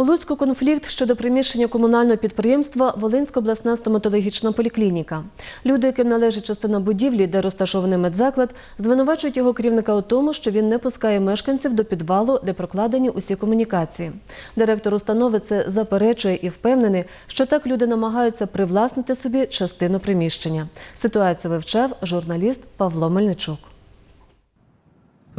У Луцьку конфлікт щодо приміщення комунального підприємства Волинська обласна стоматологічна поліклініка. Люди, яким належить частина будівлі, де розташований медзаклад, звинувачують його керівника у тому, що він не пускає мешканців до підвалу, де прокладені усі комунікації. Директор установи це заперечує і впевнений, що так люди намагаються привласнити собі частину приміщення. Ситуацію вивчав журналіст Павло Мельничук.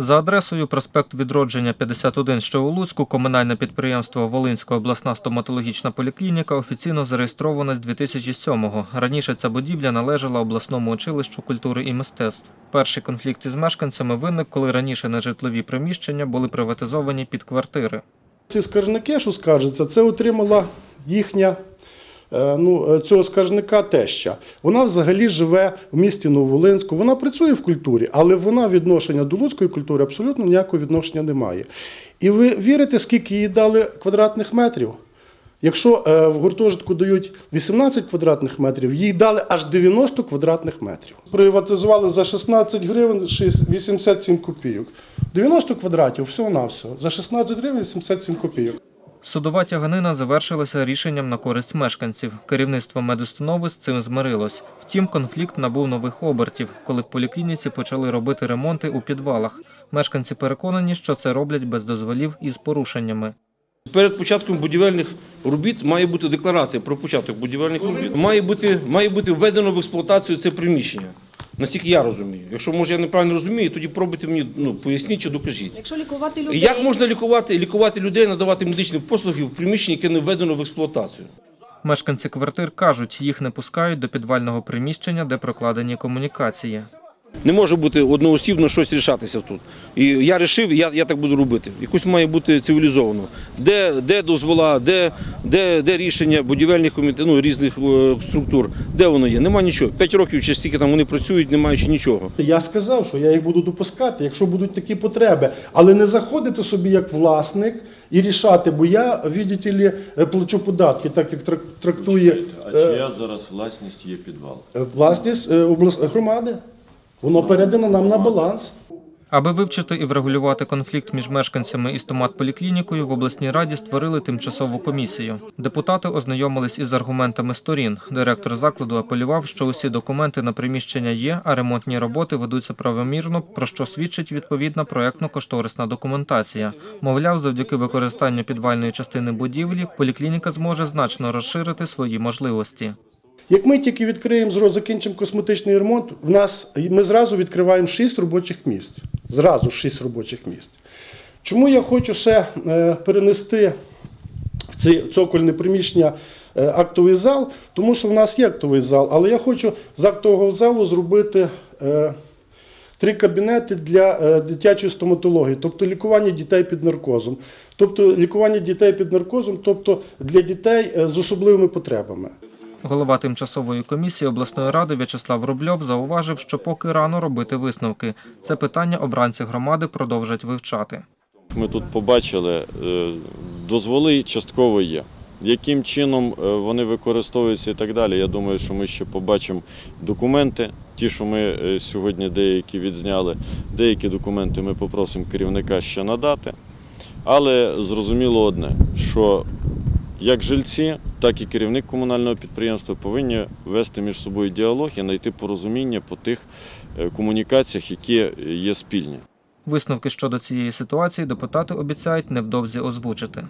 За адресою проспект Відродження 51, що у Луцьку, комунальне підприємство Волинська обласна стоматологічна поліклініка офіційно зареєстроване з 2007-го. Раніше ця будівля належала обласному училищу культури і мистецтв. Перший конфлікт із мешканцями виник, коли раніше нежитлові приміщення були приватизовані під квартири. Ці скаржники, що скаржаться, це отримала їхня ну, е, цього скаржника теща. Вона взагалі живе в місті Нововолинську. Вона працює в культурі, але вона відношення до луцької культури абсолютно ніякого відношення не має. І ви вірите, скільки їй дали квадратних метрів? Якщо е, в гуртожитку дають 18 квадратних метрів, їй дали аж 90 квадратних метрів. Приватизували за 16 гривень 87 копійок. 90 квадратів всього-навсього. За 16 гривень 87 копійок. Судова тяганина завершилася рішенням на користь мешканців. Керівництво медустанови з цим змирилось. Втім, конфлікт набув нових обертів, коли в поліклініці почали робити ремонти у підвалах. Мешканці переконані, що це роблять без дозволів і з порушеннями. Перед початком будівельних робіт має бути декларація про початок будівельних робіт. Має бути, має бути введено в експлуатацію це приміщення. Наскільки я розумію. Якщо може я неправильно розумію, тоді пробуйте мені ну, поясніть чи докажіть. Якщо лікувати людей, Як можна лікувати, лікувати людей, надавати медичні послуги в приміщенні, яке не введено в експлуатацію? Мешканці квартир кажуть, їх не пускають до підвального приміщення, де прокладені комунікації. Не може бути одноосібно щось рішатися тут. І я вирішив, я, я так буду робити. Якось має бути цивілізовано. Де, де дозвола, де, де, де рішення будівельних комітетів, ну, різних е, структур, де воно є? Нема нічого. П'ять років чи стільки там вони працюють, не маючи нічого. Я сказав, що я їх буду допускати, якщо будуть такі потреби, але не заходити собі як власник і рішати, бо я, видите ли, е, плачу податки, так як трактує А е, чия зараз власність є підвал? е, власність е, облас- громади. Воно передано нам на баланс. Аби вивчити і врегулювати конфлікт між мешканцями і стоматполіклінікою, в обласній раді створили тимчасову комісію. Депутати ознайомились із аргументами сторін. Директор закладу апелював, що усі документи на приміщення є, а ремонтні роботи ведуться правомірно, про що свідчить відповідна проектно-кошторисна документація. Мовляв, завдяки використанню підвальної частини будівлі поліклініка зможе значно розширити свої можливості. Як ми тільки відкриємо, закінчимо косметичний ремонт, в нас ми зразу відкриваємо 6 робочих місць. Зразу 6 робочих місць. Чому я хочу ще е, перенести в це цокольне приміщення е, актовий зал? Тому що в нас є актовий зал, але я хочу з актового залу зробити. е, Три кабінети для дитячої стоматології, тобто лікування дітей під наркозом, тобто лікування дітей під наркозом, тобто для дітей з особливими потребами. Голова тимчасової комісії обласної ради В'ячеслав Рубльов зауважив, що поки рано робити висновки. Це питання обранці громади продовжать вивчати. Ми тут побачили, е, дозволи частково є. Яким чином е, вони використовуються і так далі, я думаю, що ми ще побачимо документи, ті, що ми е, сьогодні деякі відзняли. Деякі документи ми попросимо керівника ще надати. Але зрозуміло одне, що як жильці, так і керівник комунального підприємства повинні вести між собою діалог і знайти порозуміння по тих е, комунікаціях, які є спільні. Висновки щодо цієї ситуації депутати обіцяють невдовзі озвучити.